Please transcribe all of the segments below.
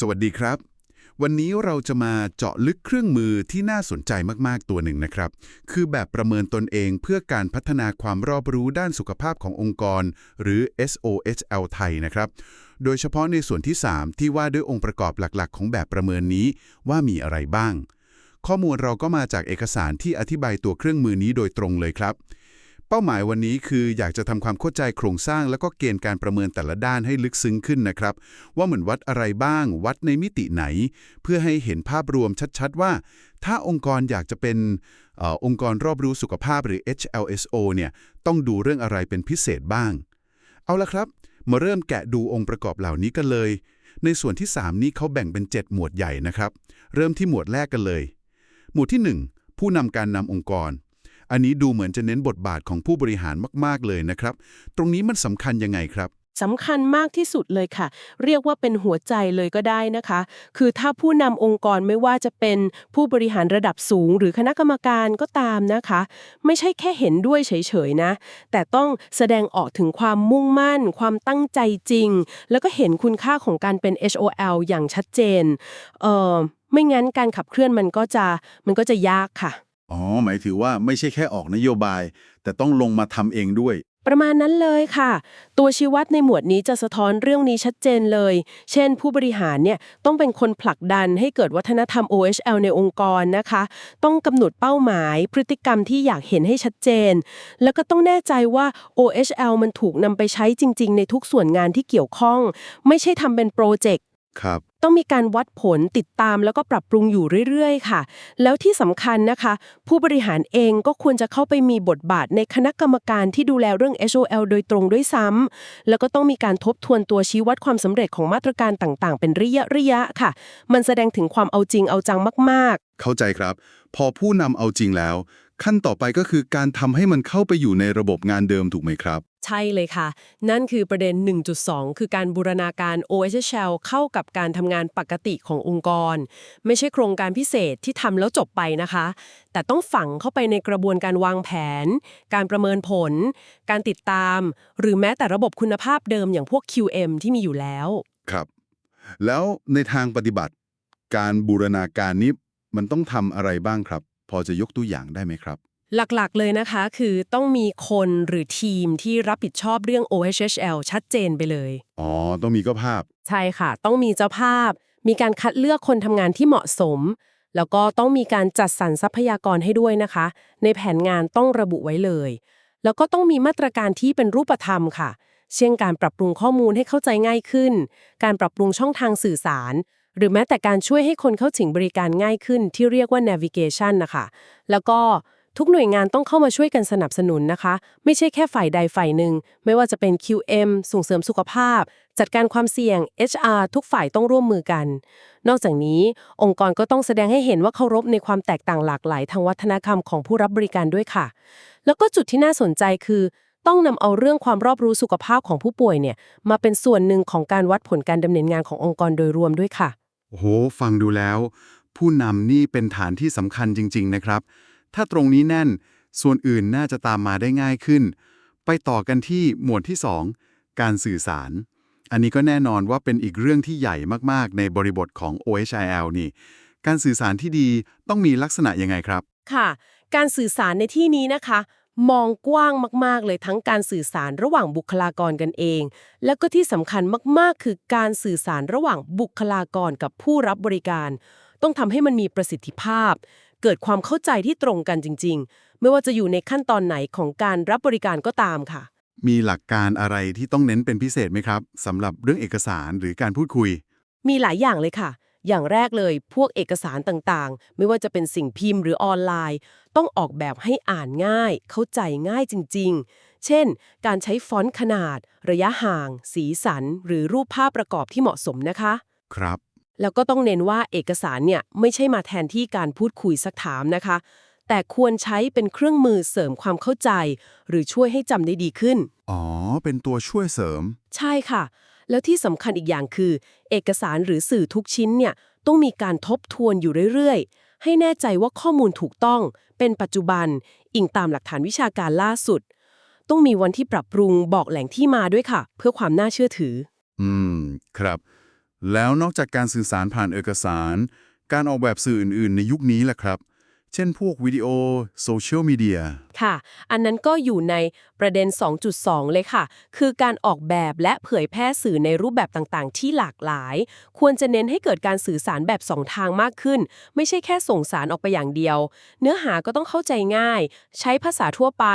สวัสดีครับ วันนี้เราจะมาเจาะลึกเครื่องมือที่น่าสนใจมาก ๆ ตัวหนึ่งนะครับ คือแบบประเมินตนเองเพื่อการพัฒนาความรอบรู้ด้านสุขภาพขององค์กร หรือ SOHL ไทยนะครับ โดยเฉพาะในส่วนที่ 3 ที่ว่าด้วยองค์ประกอบหลักๆ ของแบบประเมินนี้ว่ามีอะไรบ้าง ข้อมูลเราก็มาจากเอกสารที่อธิบายตัวเครื่องมือนี้โดยตรงเลยครับ เป้าหมายวันนี้คืออยากจะทำความเข้าใจโครงสร้าง แล้วก็เกณฑ์การประเมินแต่ละด้านให้ลึกซึ้งขึ้นนะครับ ว่าเหมือนวัดอะไรบ้าง วัดในมิติไหน เพื่อให้เห็นภาพรวมชัดๆ ว่า ถ้าองค์กรอยากจะเป็นออองค์กรรอบรู้สุขภาพหรือ HLSO เนี่ยต้องดูเรื่องอะไรเป็นพิเศษบ้าง เอาละครับ มาเริ่มแกะดูองค์ประกอบเหล่านี้กันเลย ในส่วนที่ 3 นี้เขาแบ่งเป็น 7 หมวดใหญ่นะครับ เริ่มที่หมวดแรกกันเลย หมวดที่ 1 ผู้นำการนำองค์กร อันนี้ดูเหมือนจะเน้นบทบาทของผู้บริหารมาก ๆ เลยนะครับ ตรงนี้มันสำคัญยังไงครับสำคัญมากที่สุดเลยค่ะ เรียกว่าเป็นหัวใจเลยก็ได้นะคะ คือถ้าผู้นำองค์กรไม่ว่าจะเป็นผู้บริหารระดับสูง หรือคณะกรรมการก็ตามนะคะ ไม่ใช่แค่เห็นด้วยเฉยๆนะ แต่ต้องแสดงออกถึงความมุ่งมั่น ความตั้งใจจริง แล้วก็เห็นคุณค่าของการเป็น HOL อย่างชัดเจน เออไม่งั้นการขับเคลื่อนมันก็จะมันก็จะยากค่ะ อ๋อ หมายถือว่าไม่ใช่แค่ออกนโยบาย แต่ต้องลงมาทำเองด้วย ประมาณนั้นเลยค่ะ ตัวชี้วัดในหมวดนี้จะสะท้อนเรื่องนี้ชัดเจนเลย เช่น ผู้บริหารเนี่ยต้องเป็นคนผลักดันให้เกิดวัฒนธรรม OHL ในองค์กรนะคะ ต้องกำหนดเป้าหมาย พฤติกรรมที่อยากเห็นให้ชัดเจน แล้วก็ต้องแน่ใจว่า OHL มันถูกนำไปใช้จริง ๆ ในทุกส่วนงานที่เกี่ยวข้อง ไม่ใช่ทำเป็นโปรเจกต์ ครับ ต้องมีการวัดผลติดตามแล้วก็ปรับปรุงอยู่เรื่อยๆ ค่ะ แล้วที่สำคัญนะคะ ผู้บริหารเองก็ควรจะเข้าไปมีบทบาทในคณะกรรมการที่ดูแลเรื่อง HOL โดยตรงด้วยซ้ำแล้วก็ต้องมีการทบทวนตัวชี้วัดความสำเร็จของมาตรการต่างๆ เป็นระยะระยะๆค่ะ มันแสดงถึงความเอาจริงเอาจังมากๆ เข้าใจครับ พอผู้นำเอาจริงแล้ว ขั้นต่อไปก็คือการทำให้มันเข้าไปอยู่ในระบบงานเดิมถูกไหมครับ ใช่เลยค่ะ นั่นคือประเด็น 1.2 คือการบูรณาการ OHL เข้ากับการทำงานปกติขององค์กร ไม่ใช่โครงการพิเศษที่ทำแล้วจบไปนะคะ แต่ต้องฝังเข้าไปในกระบวนการวางแผน การประเมินผล การติดตาม หรือแม้แต่ระบบคุณภาพเดิมอย่างพวก QM ที่มีอยู่แล้ว ครับ แล้วในทางปฏิบัติ การบูรณาการนี้มันต้องทำอะไรบ้างครับ พอจะยกตัวอย่างได้ไหมครับ หลักๆ เลยนะคะคือต้องมีคนหรือทีมที่รับผิดชอบเรื่อง OHL ชัดเจนไปเลย อ๋อ ต้องมีก็ภาพ ใช่ค่ะ ต้องมีเจ้าภาพ มีการคัดเลือกคนทำงานที่เหมาะสม แล้วก็ต้องมีการจัดสรรทรัพยากรให้ด้วยนะคะ ในแผนงานต้องระบุไว้เลย แล้วก็ต้องมีมาตรการที่เป็นรูปธรรมค่ะ เช่นการปรับปรุงข้อมูลให้เข้าใจง่ายขึ้น การปรับปรุงช่องทางสื่อสารหรือแม้แต่การช่วยให้คนเข้าถึงบริการง่ายขึ้นที่เรียกว่า navigation นะคะ แล้วก็ ทุกหน่วยงานต้องเข้ามาช่วยกันสนับสนุนนะคะ ไม่ใช่แค่ฝ่ายใดฝ่ายหนึ่ง ไม่ว่าจะเป็น QM ส่งเสริมสุขภาพ จัดการความเสี่ยง HR ทุกฝ่ายต้องร่วมมือกัน นอกจากนี้ องค์กรก็ต้องแสดงให้เห็นว่าเคารพในความแตกต่างหลากหลายทางวัฒนธรรมของผู้รับบริการด้วยค่ะ แล้วก็จุดที่น่าสนใจคือ ต้องนำเอาเรื่องความรอบรู้สุขภาพของผู้ป่วยเนี่ยมาเป็นส่วนหนึ่งของการวัดผลการดำเนินงานขององค์กรโดยรวมด้วยค่ะโอ้โหฟังดูแล้ว ผู้นำนี่เป็นฐานที่สำคัญจริง ๆ นะครับ ถ้าตรงนี้แน่น ส่วนอื่นน่าจะตามมาได้ง่ายขึ้น ไปต่อกันที่หมวดที่ 2 การสื่อสาร อันนี้ก็แน่นอนว่าเป็นอีกเรื่องที่ใหญ่มาก ๆ ในบริบทของ OHIL นี่ การสื่อสารที่ดีต้องมีลักษณะยังไงครับ ค่ะ การสื่อสารในที่นี้นะคะ มองกว้างมาก ๆ เลยทั้งการสื่อสารระหว่างบุคลากรกันเอง แล้วก็ที่สำคัญมาก ๆ คือการสื่อสารระหว่างบุคลากรกับผู้รับบริการ ต้องทำให้มันมีประสิทธิภาพ เกิดความเข้าใจที่ตรงกันจริง ๆ ไม่ว่าจะอยู่ในขั้นตอนไหนของการรับบริการก็ตามค่ะ มีหลักการอะไรที่ต้องเน้นเป็นพิเศษไหมครับสำหรับเรื่องเอกสารหรือการพูดคุย มีหลายอย่างเลยค่ะ อย่างแรกเลยพวกเอกสารต่างๆ ไม่ว่าจะเป็นสิ่งพิมพ์หรือออนไลน์ ต้องออกแบบให้อ่านง่าย เข้าใจง่ายจริง ๆ เช่น การใช้ฟอนต์ขนาด ระยะห่าง สีสัน หรือรูปภาพประกอบที่เหมาะสมนะคะ ครับ แล้วก็ต้องเน้นว่าเอกสารเนี่ยไม่ใช่มาแทนที่การพูดคุยสักถามนะคะ แต่ควรใช้เป็นเครื่องมือเสริมความเข้าใจ หรือช่วยให้จำได้ดีขึ้น อ๋อ เป็นตัวช่วยเสริม ใช่ค่ะ แล้วที่สำคัญอีกอย่างคือ เอกสารหรือสื่อทุกชิ้นเนี่ยต้องมีการทบทวนอยู่เรื่อยๆ ให้แน่ใจว่าข้อมูลถูกต้อง เป็นปัจจุบัน อิงตามหลักฐานวิชาการล่าสุด ต้องมีวันที่ปรับปรุงบอกแหล่งที่มาด้วยค่ะ เพื่อความน่าเชื่อถือ อืม ครับ แล้วนอกจากการสื่อสารผ่านเอกสาร การออกแบบสื่ออื่นๆ ในยุคนี้แหละครับ เช่นพวกวิดีโอโซเชียลมีเดียค่ะ อันนั้นก็อยู่ในประเด็น 2.2 เลยค่ะ คือการออกแบบและเผยแพร่สื่อในรูปแบบต่างๆ ที่หลากหลาย ควรจะเน้นให้เกิดการสื่อสารแบบสองทางมากขึ้น ไม่ใช่แค่ส่งสารออกไปอย่างเดียว เนื้อหาก็ต้องเข้าใจง่าย ใช้ภาษาทั่วไป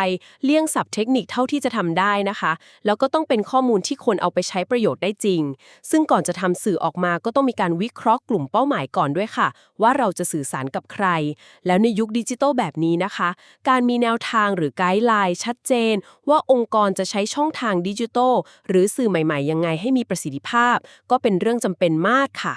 เลี่ยงศัพท์เทคนิคเท่าที่จะทำได้นะคะ แล้วก็ต้องเป็นข้อมูลที่คนเอาไปใช้ประโยชน์ได้จริง ซึ่งก่อนจะทำสื่อออกมาก็ต้องมีการวิเคราะห์กลุ่มเป้าหมายก่อนด้วยค่ะ ว่าเราจะสื่อสารกับใคร แล้วในยุคดิจิทัลแบบนี้นะคะ การมีแนวทางหรือไกด์ไลน์ชัดเจน ว่าองค์กรจะใช้ช่องทางดิจิทัลหรือสื่อใหม่ๆ ยังไงให้มีประสิทธิภาพ ก็เป็นเรื่องจำเป็นมากค่ะ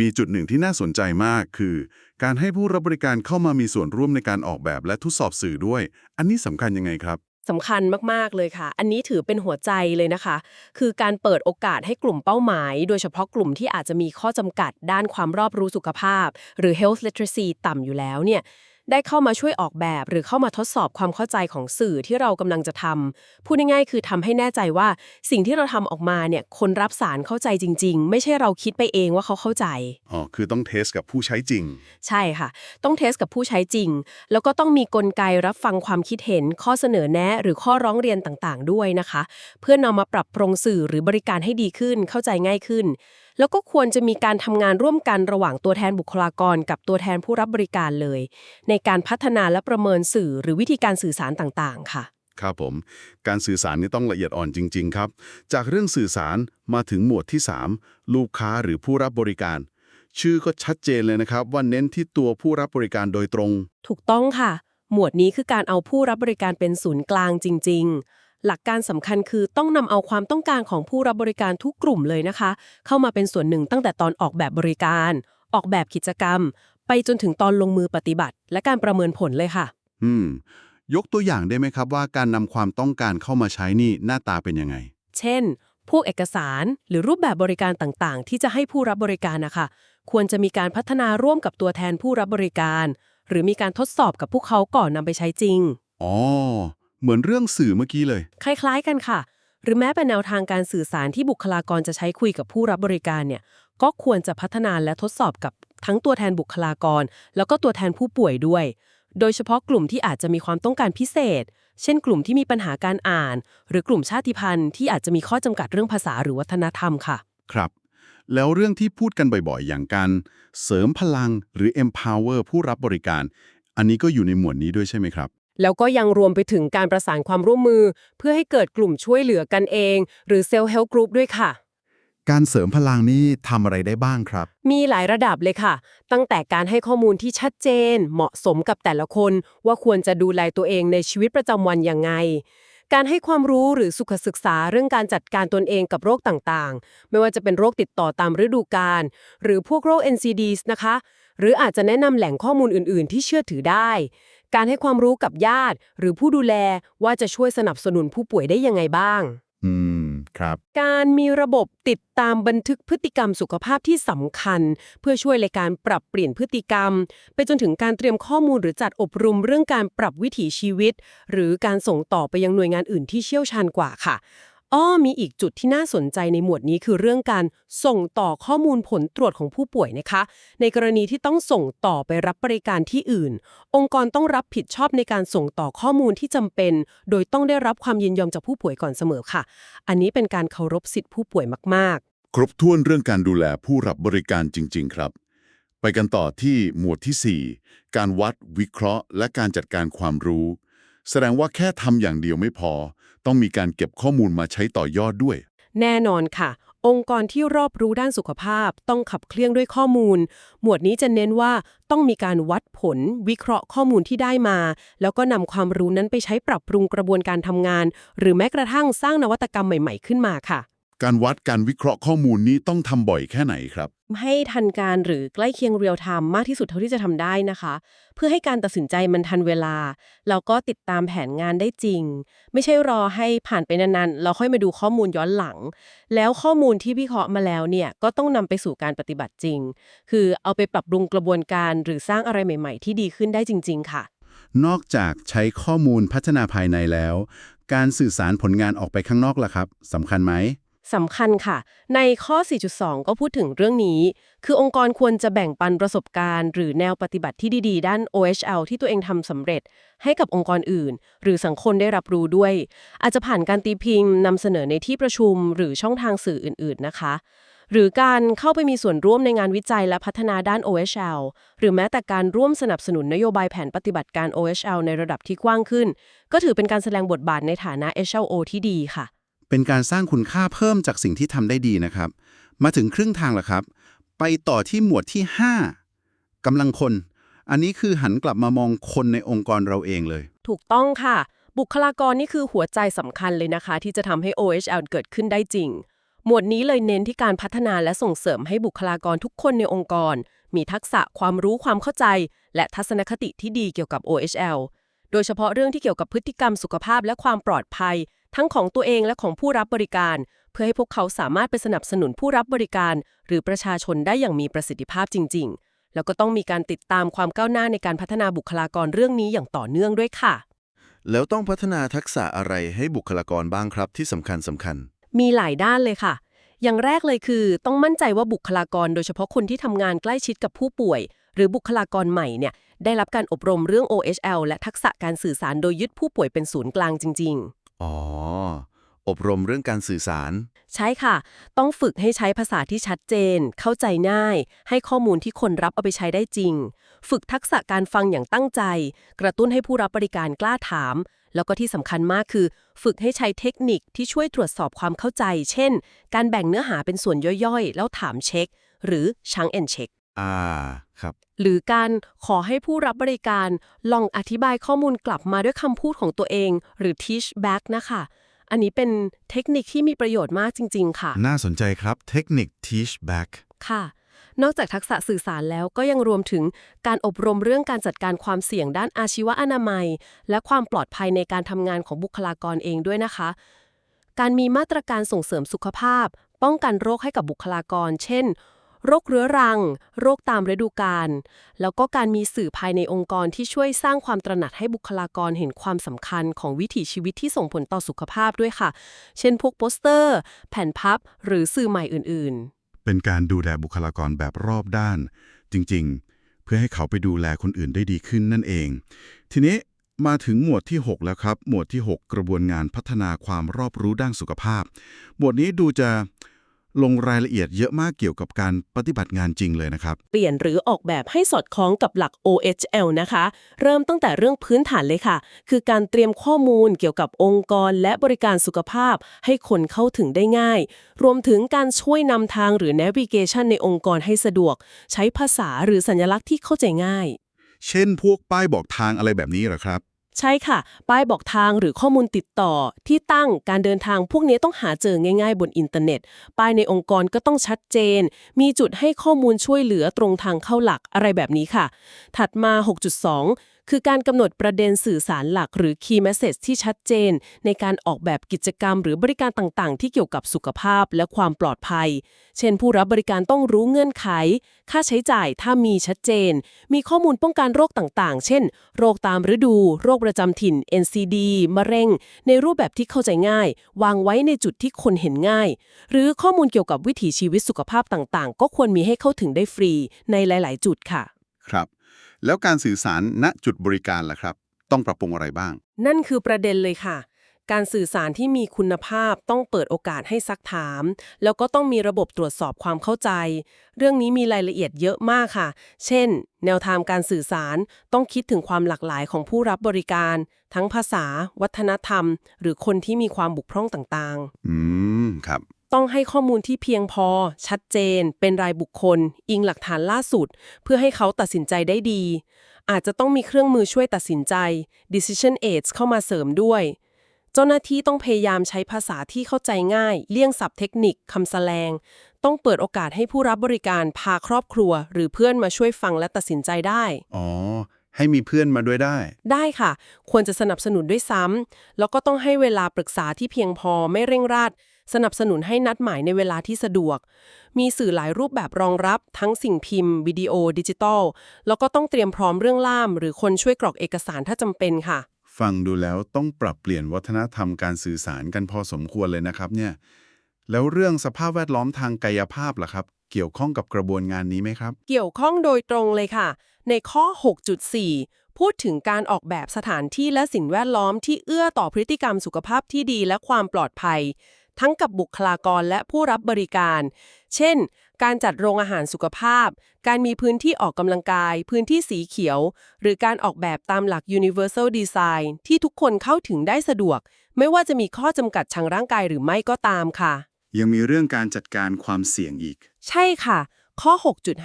มีจุดหนึ่งที่น่าสนใจมากคือ การให้ผู้รับบริการเข้ามามีส่วนร่วมในการออกแบบและทดสอบสื่อด้วย อันนี้สำคัญยังไงครับสำคัญมาก ๆ เลยค่ะ อันนี้ถือเป็นหัวใจเลยนะคะ คือการเปิดโอกาสให้กลุ่มเป้าหมาย โดยเฉพาะกลุ่มที่อาจจะมีข้อจำกัดด้านความรอบรู้สุขภาพ หรือ health literacy ต่ำอยู่แล้วเนี่ย ได้เข้ามาช่วยออกแบบ หรือเข้ามาทดสอบความเข้าใจของสื่อที่เรากำลังจะทำพูดง่ายๆ คือทำให้แน่ใจว่าสิ่งที่เราทำออกมาเนี่ยคนรับสารเข้าใจจริง ๆ ไม่ใช่เราคิดไปเองว่าเขาเข้าใจอ๋อคือต้องเทสกับผู้ใช้จริง ใช่ค่ะ ต้องเทสกับผู้ใช้จริง แล้วก็ต้องมีกลไกรับฟังความคิดเห็น ข้อเสนอแนะหรือข้อร้องเรียนต่างๆ ด้วยนะคะ เพื่อนำมาปรับปรุงสื่อหรือบริการให้ดีขึ้นเข้าใจง่ายขึ้นแล้วก็ควรจะมีการทำงานร่วมกันระหว่างตัวแทนบุคลากร กับตัวแทนผู้รับบริการเลย ในการพัฒนาและประเมินสื่อหรือวิธีการสื่อสารต่างๆ ค่ะ ครับผม การสื่อสารนี่ต้องละเอียดอ่อนจริง ๆ ครับ จากเรื่องสื่อสารมาถึงหมวดที่ 3 ลูกค้าหรือผู้รับบริการ ชื่อก็ชัดเจนเลยนะครับ ว่าเน้นที่ตัวผู้รับบริการโดยตรง ถูกต้องค่ะ หมวดนี้คือการเอาผู้รับบริการเป็นศูนย์กลางจริง ๆ หลักการสำคัญคือต้องนำเอาความต้องการของผู้รับบริการทุกกลุ่มเลยนะคะ เข้ามาเป็นส่วนหนึ่งตั้งแต่ตอนออกแบบบริการ ออกแบบกิจกรรม ไปจนถึงตอนลงมือปฏิบัติ และการประเมินผลเลยค่ะ อืม ยกตัวอย่างได้ไหมครับว่าการนำความต้องการเข้ามาใช้นี่หน้าตาเป็นยังไง เช่น พวกเอกสารหรือรูปแบบบริการต่างๆ ที่จะให้ผู้รับบริการนะคะควรจะมีการพัฒนาร่วมกับตัวแทนผู้รับบริการ หรือมีการทดสอบกับพวกเขาก่อนนำไปใช้จริง อ๋อ เหมือนเรื่องสื่อเมื่อกี้เลย คล้ายๆกันค่ะ หรือแม้เป็นแนวทางการสื่อสารที่บุคลากรจะใช้คุยกับผู้รับบริการเนี่ย ก็ควรจะพัฒนาและทดสอบกับทั้งตัวแทนบุคลากร แล้วก็ตัวแทนผู้ป่วยด้วย โดยเฉพาะกลุ่มที่อาจจะมีความต้องการพิเศษ เช่น กลุ่มที่มีปัญหาการอ่าน หรือกลุ่มชาติพันธุ์ที่อาจจะมีข้อจำกัดเรื่องภาษาหรือวัฒนธรรมค่ะ ครับ แล้วเรื่องที่พูดกันบ่อยๆ อย่างการเสริมพลังหรือ empower ผู้รับบริการ อันนี้ก็อยู่ในหมวดนี้ด้วยใช่ไหมครับ แล้วก็ยังรวมไปถึงการประสานความร่วมมือ เพื่อให้เกิดกลุ่มช่วยเหลือกันเอง หรือ self help group ด้วยค่ะ การเสริมพลังนี่ทำอะไรได้บ้างครับ มีหลายระดับเลยค่ะ ตั้งแต่การให้ข้อมูลที่ชัดเจน เหมาะสมกับแต่ละคน ว่าควรจะดูแลตัวเองในชีวิตประจำวันยังไง การให้ความรู้หรือสุขศึกษาเรื่องการจัดการตนเองกับโรคต่างๆ ไม่ว่าจะเป็นโรคติดต่อตามฤดูกาลหรือพวกโรค NCDs นะคะหรืออาจจะแนะนำแหล่งข้อมูลอื่น ๆ ที่เชื่อถือได้ การให้ความรู้กับญาติ หรือผู้ดูแลว่าจะช่วยสนับสนุนผู้ป่วยได้ยังไงบ้าง อืม ครับ การมีระบบติดตามบันทึกพฤติกรรมสุขภาพที่สำคัญ เพื่อช่วยในการปรับเปลี่ยนพฤติกรรม ไปจนถึงการเตรียมข้อมูลหรือจัดอบรมเรื่องการปรับวิถีชีวิต หรือการส่งต่อไปยังหน่วยงานอื่นที่เชี่ยวชาญกว่าค่ะ อ้อมีอีกจุดที่น่าสนใจในหมวดนี้คือเรื่องการส่งต่อข้อมูลผลตรวจของผู้ป่วยนะคะ ในกรณีที่ต้องส่งต่อไปรับบริการที่อื่น องค์กรต้องรับผิดชอบในการส่งต่อข้อมูลที่จำเป็น โดยต้องได้รับความยินยอมจากผู้ป่วยก่อนเสมอค่ะ อันนี้เป็นการเคารพสิทธิผู้ป่วยมากครบถ้วนเรื่องการดูแลผู้รับบริการจริง ๆ ครับ ไปกันต่อที่หมวดที่ 4 การวัดวิเคราะห์ และการจัดการความรู้ แสดงว่าแค่ทำอย่างเดียวไม่พอ ต้องมีการเก็บข้อมูลมาใช้ต่อยอดด้วยๆแน่นอนค่ะ องค์กรที่รอบรู้ด้านสุขภาพ ต้องขับเคลื่อนด้วยข้อมูล หมวดนี้จะเน้นว่าต้องมีการวัดผล วิเคราะห์ข้อมูลที่ได้มา แล้วก็นำความรู้นั้นไปใช้ปรับปรุงกระบวนการทำงาน หรือแม้กระทั่งสร้างนวัตกรรมใหม่ ๆ ขึ้นมาค่ะ การวัดการวิเคราะห์ข้อมูลนี้ต้องทำบ่อยแค่ไหนครับ ให้ทันการหรือใกล้เคียงเรียลไทม์มากที่สุดเท่าที่จะทำได้นะคะ เพื่อให้การตัดสินใจมันทันเวลา แล้วก็ติดตามแผนงานได้จริง ไม่ใช่รอให้ผ่านไปนานๆ เราค่อยมาดูข้อมูลย้อนหลัง แล้วข้อมูลที่วิเคราะห์มาแล้วเนี่ยก็ต้องนำไปสู่การปฏิบัติจริง คือเอาไปปรับปรุงกระบวนการหรือสร้างอะไรใหม่ ๆ ที่ดีขึ้นได้จริง ๆ ค่ะ นอกจากใช้ข้อมูลพัฒนาภายในแล้ว การสื่อสารผลงานออกไปข้างนอกล่ะครับสำคัญไหม สำคัญค่ะ ในข้อ 4.2 ก็พูดถึงเรื่องนี้ คือองค์กรควรจะแบ่งปันประสบการณ์ หรือแนวปฏิบัติที่ดี ๆ ด้าน OHL ที่ตัวเองทำสำเร็จ ให้กับองค์กรอื่น หรือสังคมได้รับรู้ด้วย อาจจะผ่านการตีพิมพ์นำเสนอในที่ประชุม หรือช่องทางสื่ออื่น ๆ นะคะ หรือการเข้าไปมีส่วนร่วมในงานวิจัยและพัฒนาด้าน OHL หรือแม้แต่การร่วมสนับสนุนนโยบายแผนปฏิบัติการ OHL ในระดับที่กว้างขึ้น ก็ถือเป็นการแสดงบทบาทในฐานะ HLO ที่ดีค่ะ เป็นการสร้างคุณค่าเพิ่มจากสิ่งที่ทำได้ดีนะครับ มาถึงครึ่งทางแล้วครับ ไปต่อที่หมวดที่ 5กำลังคน อันนี้คือหันกลับมามองคนในองค์กรเราเองเลย ถูกต้องค่ะ บุคลากรนี่คือหัวใจสำคัญเลยนะคะ ที่จะทำให้ OHL เกิดขึ้นได้จริง หมวดนี้เลยเน้นที่การพัฒนาและส่งเสริมให้บุคลากรทุกคนในองค์กร มีทักษะความรู้ความเข้าใจ และทัศนคติที่ดีเกี่ยวกับ OHL โดยเฉพาะเรื่องที่เกี่ยวกับพฤติกรรมสุขภาพและความปลอดภัย ทั้งของตัวเองและของผู้รับบริการ เพื่อให้พวกเขาสามารถไปสนับสนุนผู้รับบริการ หรือประชาชนได้อย่างมีประสิทธิภาพจริง ๆ แล้วก็ต้องมีการติดตามความก้าวหน้าในการพัฒนาบุคลากรเรื่องนี้อย่างต่อเนื่องด้วยค่ะ แล้วต้องพัฒนาทักษะอะไรให้บุคลากรบ้างครับที่สำคัญสำคัญ มีหลายด้านเลยค่ะ อย่างแรกเลยคือ ต้องมั่นใจว่าบุคลากรโดยเฉพาะคนที่ทำงานใกล้ชิดกับผู้ป่วย หรือบุคลากรใหม่เนี่ยได้รับการอบรมเรื่อง OHL และทักษะการสื่อสารโดยยึดผู้ป่วยเป็นศูนย์กลางจริง อ๋อ อบรมเรื่องการสื่อสารๆใช่ค่ะ ต้องฝึกให้ใช้ภาษาที่ชัดเจน เข้าใจง่าย ให้ข้อมูลที่คนรับเอาไปใช้ได้จริง ฝึกทักษะการฟังอย่างตั้งใจ กระตุ้นให้ผู้รับบริการกล้าถาม แล้วก็ที่สำคัญมากคือ ฝึกให้ใช้เทคนิคที่ช่วยตรวจสอบความเข้าใจ เช่น การแบ่งเนื้อหาเป็นส่วนย่อยๆ แล้วถามเช็ค หรือชังเอนเช็ค อ่า ครับ หรือการขอให้ผู้รับบริการลองอธิบายข้อมูลกลับมาด้วยคำพูดของตัวเอง หรือ teach back นะคะ อันนี้เป็นเทคนิคที่มีประโยชน์มากจริง ๆ ค่ะ น่าสนใจครับเทคนิค teach back ค่ะ นอกจากทักษะสื่อสารแล้วก็ยังรวมถึงการอบรมเรื่องการจัดการความเสี่ยงด้านอาชีวอนามัย และความปลอดภัยในการทำงานของบุคลากรเองด้วยนะคะ การมีมาตรการส่งเสริมสุขภาพ ป้องกันโรคให้กับบุคลากร เช่น โรคเรื้อรัง โรคตามฤดูกาล แล้วก็การมีสื่อภายในองค์กรที่ช่วยสร้างความตระหนักให้บุคลากรเห็นความสำคัญของวิถีชีวิตที่ส่งผลต่อสุขภาพด้วยค่ะ เช่นพวกโปสเตอร์ แผ่นพับ หรือสื่อใหม่อื่นๆ เป็นการดูแลบุคลากรแบบรอบด้าน จริงๆ เพื่อให้เขาไปดูแลคนอื่นได้ดีขึ้นนั่นเอง ทีนี้มาถึงหมวดที่ 6 แล้วครับ หมวดที่ 6 กระบวนงานพัฒนาความรอบรู้ด้านสุขภาพ หมวดนี้ดูจะ ลงรายละเอียดเยอะมากเกี่ยวกับการปฏิบัติงานจริงเลยนะครับ เปลี่ยนหรือออกแบบให้สอดคล้องกับหลัก OHL นะคะ เริ่มตั้งแต่เรื่องพื้นฐานเลยค่ะ คือการเตรียมข้อมูลเกี่ยวกับองค์กรและบริการสุขภาพ ให้คนเข้าถึงได้ง่าย รวมถึงการช่วยนำทางหรือ navigation ในองค์กรให้สะดวก ใช้ภาษาหรือสัญลักษณ์ที่เข้าใจง่าย เช่น พวกป้ายบอกทางอะไรแบบนี้เหรอครับ ใช่ค่ะ ป้ายบอกทางหรือข้อมูลติดต่อที่ตั้งการเดินทางพวกนี้ต้องหาเจอง่าย ๆ บนอินเทอร์เน็ต ป้ายในองค์กรก็ต้องชัดเจน มีจุดให้ข้อมูลช่วยเหลือตรงทางเข้าหลักอะไรแบบนี้ค่ะ ถัดมา 6.2 คือการกำหนดประเด็นสื่อสารหลักหรือ key message ที่ชัดเจน ในการออกแบบกิจกรรมหรือบริการต่างๆ ที่เกี่ยวกับสุขภาพและความปลอดภัย เช่น ผู้รับบริการต้องรู้เงื่อนไข ค่าใช้จ่ายถ้ามีชัดเจน มีข้อมูลป้องกันโรคต่างๆ เช่น โรคตามฤดู โรคประจำถิ่น NCD มะเร็ง ในรูปแบบที่เข้าใจง่าย วางไว้ในจุดที่คนเห็นง่าย หรือข้อมูลเกี่ยวกับวิถีชีวิตสุขภาพต่างๆ ก็ควรมีให้เข้าถึงได้ฟรีในหลาย ๆ จุดค่ะ ครับ แล้วการสื่อสารณจุดบริการล่ะครับ ต้องปรับปรุงอะไรบ้าง นั่นคือประเด็นเลยค่ะ การสื่อสารที่มีคุณภาพต้องเปิดโอกาสให้ซักถาม แล้วก็ต้องมีระบบตรวจสอบความเข้าใจ เรื่องนี้มีรายละเอียดเยอะมากค่ะ เช่น แนวทางการสื่อสารต้องคิดถึงความหลากหลายของผู้รับบริการ ทั้งภาษา วัฒนธรรม หรือคนที่มีความบุกพร่องต่างๆ อืมครับ ต้องให้ข้อมูลที่เพียงพอ ชัดเจน เป็นรายบุคคล อิงหลักฐานล่าสุด เพื่อให้เขาตัดสินใจได้ดี อาจจะต้องมีเครื่องมือช่วยตัดสินใจ decision aids เข้ามาเสริมด้วย เจ้าหน้าที่ต้องพยายามใช้ภาษาที่เข้าใจง่าย เลี่ยงศัพท์เทคนิคคำแสลง ต้องเปิดโอกาสให้ผู้รับบริการพาครอบครัว หรือเพื่อนมาช่วยฟังและตัดสินใจได้ อ๋อให้มีเพื่อนมาด้วยได้ ได้ค่ะ ควรจะสนับสนุนด้วยซ้ำแล้วก็ต้องให้เวลาปรึกษาที่เพียงพอไม่เร่งรัด สนับสนุนให้นัดหมายในเวลาที่สะดวก มีสื่อหลายรูปแบบรองรับทั้งสิ่งพิมพ์ วิดีโอ ดิจิตอล แล้วก็ต้องเตรียมพร้อมเรื่องล่าม หรือคนช่วยกรอกเอกสารถ้าจำเป็นค่ะ ฟังดูแล้วต้องปรับเปลี่ยนวัฒนธรรมการสื่อสารกันพอสมควรเลยนะครับเนี่ย แล้วเรื่องสภาพแวดล้อมทางกายภาพล่ะครับ เกี่ยวข้องกับกระบวนงานนี้ไหมครับ เกี่ยวข้องโดยตรงเลยค่ะ ในข้อ 6.4พูดถึงการออกแบบสถานที่และสิ่งแวดล้อมที่เอื้อต่อพฤติกรรมสุขภาพที่ดีและความปลอดภัย ทั้งกับบุคลากรและผู้รับบริการ เช่น การจัดโรงอาหารสุขภาพ การมีพื้นที่ออกกำลังกาย พื้นที่สีเขียว หรือการออกแบบตามหลัก universal design ที่ทุกคนเข้าถึงได้สะดวก ไม่ว่าจะมีข้อจำกัดทางร่างกายหรือไม่ก็ตามค่ะ ยังมีเรื่องการจัดการความเสี่ยงอีก ใช่ค่ะ ข้อ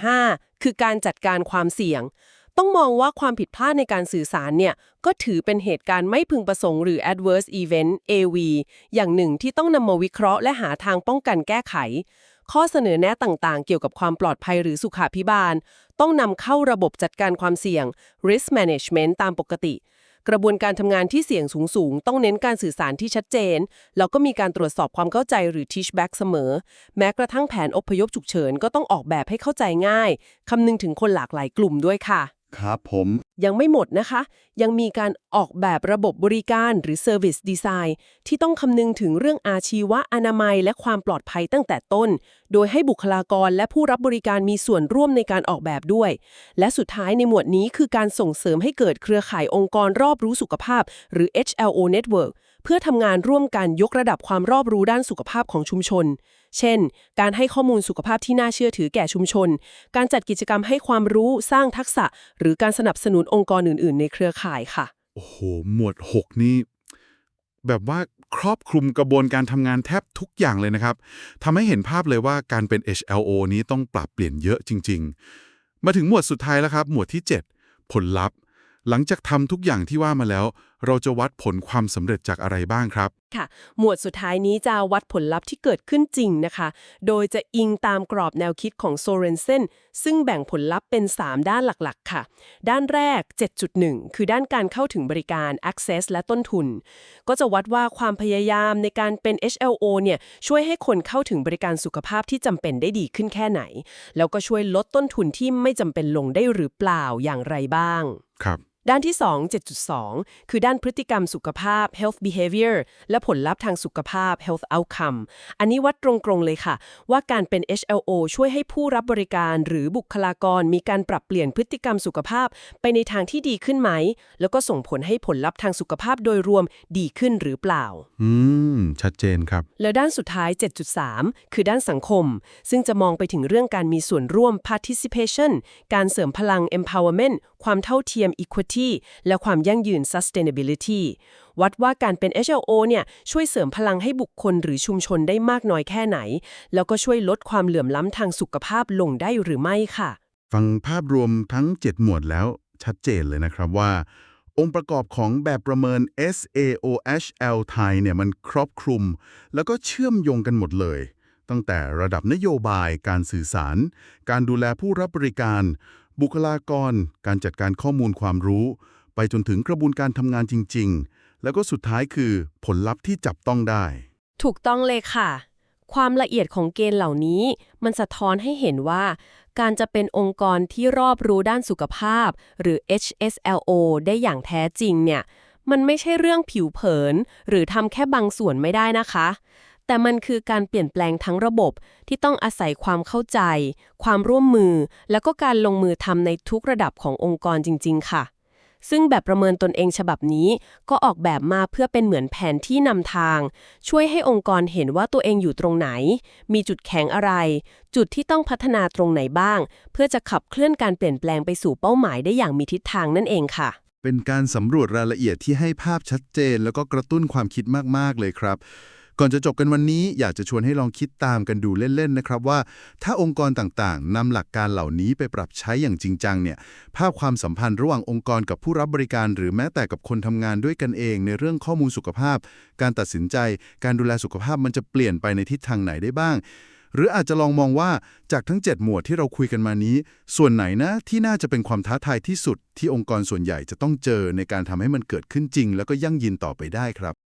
6.5 คือการจัดการความเสี่ยง ต้องมองว่าความผิดพลาดในการสื่อสารเนี่ย ก็ถือเป็นเหตุการณ์ไม่พึงประสงค์หรือ adverse event AV อย่างหนึ่งที่ต้องนำมาวิเคราะห์และหาทางป้องกันแก้ไข ข้อเสนอแนะต่างๆ เกี่ยวกับความปลอดภัยหรือสุขาพิบาล ต้องนำเข้าระบบจัดการความเสี่ยง risk management ตามปกติ กระบวนการทำงานที่เสี่ยงสูงๆ ต้องเน้นการสื่อสารที่ชัดเจน แล้วก็มีการตรวจสอบความเข้าใจหรือ teach back เสมอ แม้กระทั่งแผนอพยพฉุกเฉินก็ต้องออกแบบให้เข้าใจง่ายคำนึงถึงคนหลากหลายกลุ่มด้วยค่ะครับผม ยังไม่หมดนะคะ ยังมีการออกแบบระบบบริการหรือ Service Design ที่ต้องคำนึงถึงเรื่องอาชีวะอนามัยและความปลอดภัยตั้งแต่ต้น โดยให้บุคลากรและผู้รับบริการมีส่วนร่วมในการออกแบบด้วย และสุดท้ายในหมวดนี้คือการส่งเสริมให้เกิดเครือข่ายองค์กรรอบรู้สุขภาพ หรือ HLO Network เพื่อทำงานร่วมกันยกระดับความรอบรู้ด้านสุขภาพของชุมชน เช่น การให้ข้อมูลสุขภาพที่น่าเชื่อถือแก่ชุมชน การจัดกิจกรรมให้ความรู้สร้างทักษะ หรือการสนับสนุนองค์กรอื่น ๆ ในเครือข่ายค่ะ โอ้โห หมวด 6 นี่ แบบว่าครอบคลุมกระบวนการทำงานแทบทุกอย่างเลยนะครับทำให้เห็นภาพเลยว่าการเป็น HLO นี้ต้องปรับเปลี่ยนเยอะจริง ๆ มาถึงหมวดสุดท้ายแล้วครับ หมวดที่ 7 ผลลัพธ์ หลังจากทำทุกอย่างที่ว่ามาแล้ว เราจะวัดผลความสำเร็จจากอะไรบ้างครับ ค่ะ หมวดสุดท้ายนี้จะวัดผลลัพธ์ที่เกิดขึ้นจริงนะคะ โดยจะอิงตามกรอบแนวคิดของโซเรนเซนซึ่งแบ่งผลลัพธ์เป็น 3 ด้านหลักๆ ค่ะ ด้านแรก 7.1 คือด้านการเข้าถึงบริการ access และต้นทุน ก็จะวัดว่าความพยายามในการเป็น HLO เนี่ยช่วยให้คนเข้าถึงบริการสุขภาพที่จำเป็นได้ดีขึ้นแค่ไหน แล้วก็ช่วยลดต้นทุนที่ไม่จำเป็นลงได้หรือเปล่าอย่างไรบ้างครับ ด้านที่ 2 7.2 คือด้านพฤติกรรมสุขภาพ health behavior และผลลัพธ์ทางสุขภาพ health outcome อันนี้วัดตรงๆเลยค่ะ ว่าการเป็น HLO ช่วยให้ผู้รับบริการหรือบุคลากรมีการปรับเปลี่ยนพฤติกรรมสุขภาพไปในทางที่ดีขึ้นไหม แล้วก็ส่งผลให้ผลลัพธ์ทางสุขภาพโดยรวมดีขึ้นหรือเปล่า อืม ชัดเจนครับ แล้วด้านสุดท้าย 7.3 คือด้านสังคม ซึ่งจะมองไปถึงเรื่องการมีส่วนร่วม participation การเสริมพลัง empowerment ความเท่าเทียม equity และความยั่งยืน sustainability วัดว่าการเป็น HLO เนี่ยช่วยเสริมพลังให้บุคคลหรือชุมชนได้มากน้อยแค่ไหน แล้วก็ช่วยลดความเหลื่อมล้ำทางสุขภาพลงได้หรือไม่ค่ะ ฟังภาพรวมทั้ง 7 หมวดแล้วชัดเจนเลยนะครับว่า องค์ประกอบของแบบประเมิน SAOHL ไทยเนี่ยมันครอบคลุม แล้วก็เชื่อมโยงกันหมดเลยตั้งแต่ระดับนโยบายการสื่อสาร การดูแลผู้รับบริการ บุคลากร การจัดการข้อมูลความรู้ ไปจนถึงกระบวนการทำงานจริง ๆ แล้วก็สุดท้ายคือผลลัพธ์ที่จับต้องได้ ถูกต้องเลยค่ะ ความละเอียดของเกณฑ์เหล่านี้ มันสะท้อนให้เห็นว่า การจะเป็นองค์กรที่รอบรู้ด้านสุขภาพ หรือ HSLO ได้อย่างแท้จริงเนี่ย มันไม่ใช่เรื่องผิวเผิน หรือทำแค่บางส่วนไม่ได้นะคะ แต่มันคือการเปลี่ยนแปลงทั้งระบบที่ต้องอาศัยความเข้าใจ ความร่วมมือ แล้วก็การลงมือทำในทุกระดับขององค์กรจริง ๆ ค่ะ ซึ่งแบบประเมินตนเองฉบับนี้ก็ออกแบบมาเพื่อเป็นเหมือนแผนที่นำทาง ช่วยให้องค์กรเห็นว่าตัวเองอยู่ตรงไหน มีจุดแข็งอะไร จุดที่ต้องพัฒนาตรงไหนบ้าง เพื่อจะขับเคลื่อนการเปลี่ยนแปลงไปสู่เป้าหมายได้อย่างมีทิศทางนั่นเองค่ะเป็นการสำรวจรายละเอียดที่ให้ภาพชัดเจน แล้วก็กระตุ้นความคิดมาก ๆ เลยครับ ก่อนจะจบกันวันนี้อยากจะชวนให้ลองคิดตามกันดูเล่นๆนะครับว่า ถ้าองค์กรต่างๆนำหลักการเหล่านี้ไปปรับใช้อย่างจริงจังเนี่ยภาพความสัมพันธ์ระหว่างองค์กรกับผู้รับบริการหรือแม้แต่กับคนทำงานด้วยกันเอง ในเรื่องข้อมูลสุขภาพ การตัดสินใจ การดูแลสุขภาพมันจะเปลี่ยนไปในทิศทางไหนได้บ้าง หรืออาจจะลองมองว่าจากทั้ง 7 หมวดที่เราคุยกันมานี้ ส่วนไหนนะที่น่าจะเป็นความท้าทายที่สุด ที่องค์กรส่วนใหญ่จะต้องเจอในการทำให้มันเกิดขึ้นจริง แล้วก็ยั่งยืนต่อไปได้ครับ